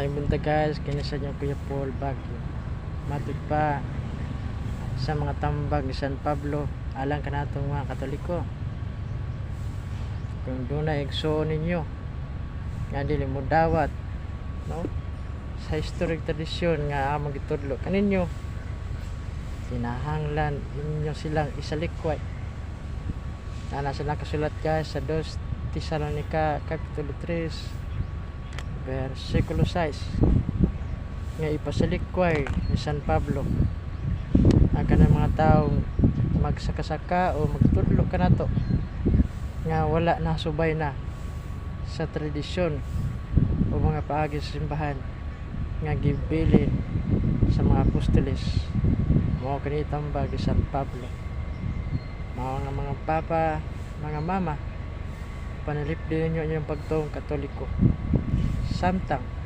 Ay bunta guys, kanya sa inyo Kuya Paul Baguio. Matod pa sa mga tambag San Pablo, alang ka natong mga katoliko. Kung doon na igsoon ninyo, nga dili mo dawat, no? Sa historic tradisyon nga among gitudlo kaninyo, kinahanglan inyo silang isalikway. Nana sila kasulat guys sa 2 Tesalonica Kapitulo 3 versikulo 6 nga ipasalikway ni San Pablo. Ang kanang mga taong magsakasaka o magtudlo ka na to nga wala na subay na sa tradisyon o mga paagi sa simbahan nga gibilin sa mga apostoles. Mo kanitambag ni San Pablo. Mga mga papa mga mama panalip din ninyo inyong pagtuong katoliko samtang